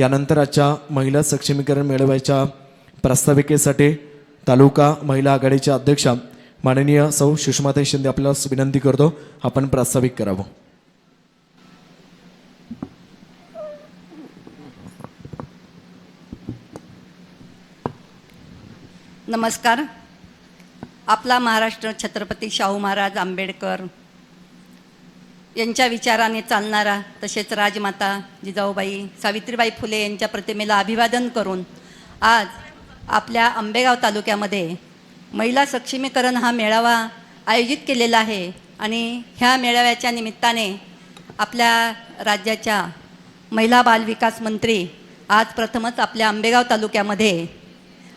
यानंतर आजच्या महिला सक्षमीकरण मेळाव्याच्या प्रास्ताविकेसाठी तालुका महिला आघाडीच्या अध्यक्षा माननीय सौ सुषमाताई शिंदे आपल्याला विनंती करतो. आपण प्रास्ताविक करावं. नमस्कार. आपला महाराष्ट्र छत्रपती शाहू महाराज आंबेडकर यांच्या विचाराने चालणारा तसेच राजमाता जिजाऊबाई सावित्रीबाई फुले यांच्या प्रतिमेला अभिवादन करून आज आपल्या आंबेगाव तालुक्यामध्ये महिला सक्षमीकरण हा मेळावा आयोजित केलेला आहे आणि ह्या मेळाव्याच्या निमित्ताने आपल्या राज्याच्या महिला बालविकास मंत्री आज प्रथमच आपल्या आंबेगाव तालुक्यामध्ये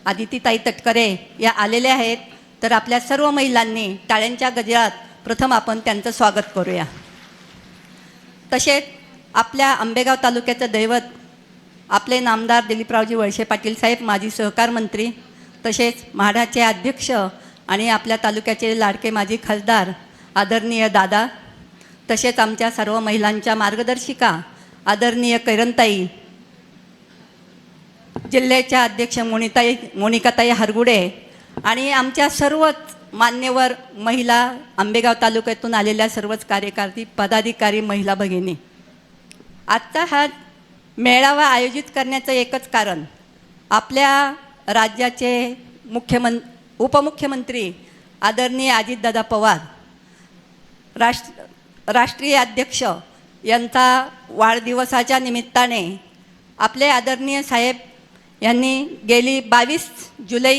आदितीताई तटकरे या आलेल्या आहेत. तर आपल्या सर्व महिलांनी टाळ्यांच्या गजरात प्रथम आपण त्यांचं स्वागत करूया. तसेच आपल्या आंबेगाव तालुक्याचं दैवत आपले नामदार दिलीपरावजी वळसे पाटील साहेब माजी सहकार मंत्री तसेच म्हाडाचे अध्यक्ष आणि आपल्या तालुक्याचे लाडके माजी खासदार आदरणीय दादा तसेच आमच्या सर्व महिलांच्या मार्गदर्शिका आदरणीय कैरनताई जिल्ह्याच्या अध्यक्ष मोनिताई मोनिकाताई हरगुडे आणि आमच्या सर्वच मान्यवर महिला आंबेगाव तालुक्यातून आलेल्या सर्वच कार्यकर्ती पदाधिकारी महिला भगिनी. आत्ता हा मेळावा आयोजित करण्याचं एकच कारण आपल्या राज्याचे मुख्यमं उपमुख्यमंत्री आदरणीय अजितदादा पवार राष्ट्र राष्ट्रीय अध्यक्ष यांचा वाढदिवसाच्या निमित्ताने आपले आदरणीय साहेब यांनी गेली बावीस जुलै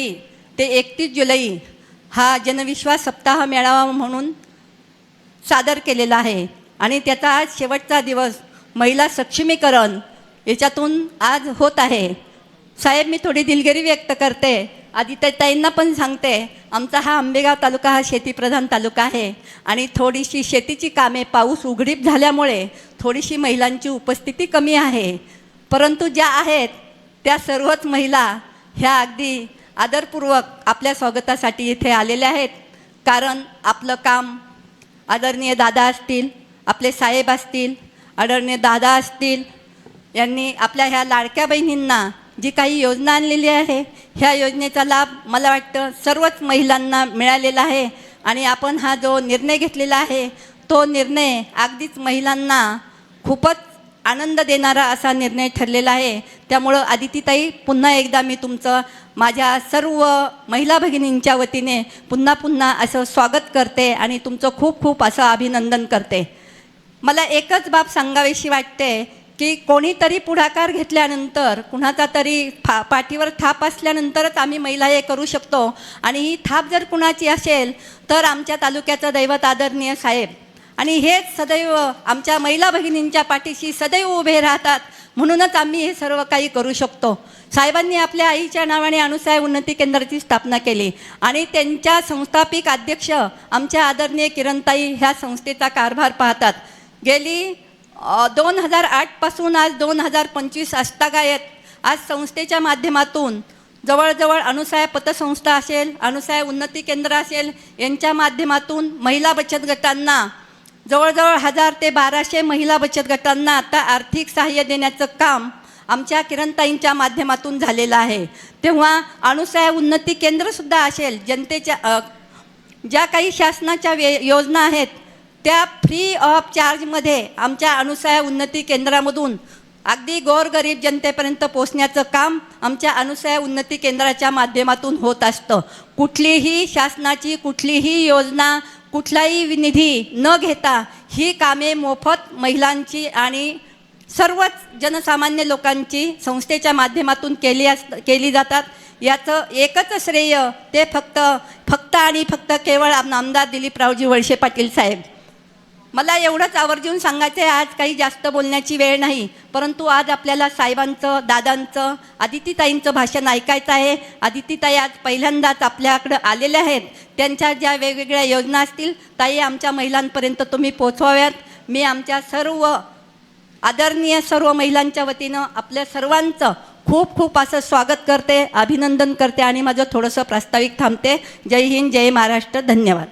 ते एकतीस जुलै हा जनविश्वास सप्ताह मेळावा म्हणून सादर केलेला आहे. आणि त्याचा आज शेवटचा दिवस महिला सक्षमीकरण याच्यातून आज होत आहे. साहेब मी थोडी दिलगिरी व्यक्त करते. आधी ते ताईंना पण सांगते आमचा हा आंबेगाव तालुका हा शेतीप्रधान तालुका आहे. आणि थोडीशी शेतीची कामे पाऊस उघडीप झाल्यामुळे थोडीशी महिलांची उपस्थिती कमी आहे. परंतु ज्या आहेत त्या सर्वच महिला ह्या अगदी आदरपूर्वक आपल्या स्वागतासाठी इथे आलेले आहेत. कारण आपलं काम आदरणीय दादा असतील आपले साहेब असतील आदरणीय दादा असतील यांनी आपल्या ह्या लाडक्या बहिणींना जी काही योजना आणलेली आहे ह्या योजनेचा लाभ मला वाटतं सर्वच महिलांना मिळालेला आहे. आणि आपण हा जो निर्णय घेतलेला आहे तो निर्णय अगदीच महिलांना खूपच आनंद देणारा असा निर्णय ठरलेला आहे. त्यामुळं आदितीताई पुन्हा एकदा मी तुमचं माझ्या सर्व महिला भगिनींच्या वतीने पुन्हा पुन्हा असं स्वागत करते आणि तुमचं खूप खूप असं अभिनंदन करते. मला एकच बाब सांगावीशी वाटते की कोणीतरी पुढाकार घेतल्यानंतर कुणाचा तरी फा पाठीवर थाप असल्यानंतरच आम्ही महिला हे करू शकतो. आणि ही थाप जर कुणाची असेल तर आमच्या तालुक्याचं दैवत आदरणीय साहेब आणि हेच सदैव आमच्या महिला भगिनींच्या पाठीशी सदैव उभे राहतात. म्हणूनच आम्ही हे सर्व काही करू शकतो. साहेबांनी आपल्या आईच्या नावाने अणुसाहेब उन्नती केंद्राची स्थापना केली. आणि त्यांच्या संस्थापिक अध्यक्ष आमच्या आदरणीय किरणताई ह्या संस्थेचा कारभार पाहतात. गेली दोन हजार आठपासून आज दोन हजार पंचवीस आजतागायत आज संस्थेच्या माध्यमातून जवळजवळ अनुसाय पतसंस्था असेल अनुसाय उन्नती केंद्र असेल यांच्या माध्यमातून महिला बचत गटांना जवळजवळ हजार ते बाराशे महिला बचत गटांना आता आर्थिक सहाय्य देण्याचं काम आमच्या किरणताईंच्या माध्यमातून झालेलं आहे. तेव्हा अणुसहाय उन्नती केंद्रसुद्धा असेल जनतेच्या ज्या काही शासनाच्या वे योजना आहेत त्या फ्री ऑफ चार्जमध्ये आमच्या अनुसाय उन्नती केंद्रामधून अगदी गोरगरीब जनतेपर्यंत पोचण्याचं काम आमच्या अनुसाय उन्नती केंद्राच्या माध्यमातून होत असतं. कुठलीही शासनाची कुठलीही योजना कुठलाही निधी न घेता ही कामे मोफत महिलांची आणि सर्वच जनसामान्य लोकांची संस्थेच्या माध्यमातून केली अस केली जातात. याचं एकच श्रेय ते फक्त फक्त आणि फक्त केवळ आमदार दिलीपरावजी वळसे पाटील साहेब. मला एवढंच आवर्जून सांगायचं आहे आज काही जास्त बोलण्याची वेळ नाही परंतु आज आपल्याला साहेबांचं दादांचं आदितीताईंचं भाषण ऐकायचं आहे. आदितीताई आज पहिल्यांदाच आपल्याकडं आलेल्या आहेत. त्यांच्या ज्या वेगवेगळ्या योजना असतील ताई आमच्या महिलांपर्यंत तुम्ही पोचवाव्यात मी आमच्या सर्व आदरणीय सर्व महिलांच्या वतीनं आपल्या सर्वांचं खूप खूप असं स्वागत करते अभिनंदन करते आणि माझं थोडंसं प्रास्ताविक थांबते. जय हिंद जय महाराष्ट्र धन्यवाद.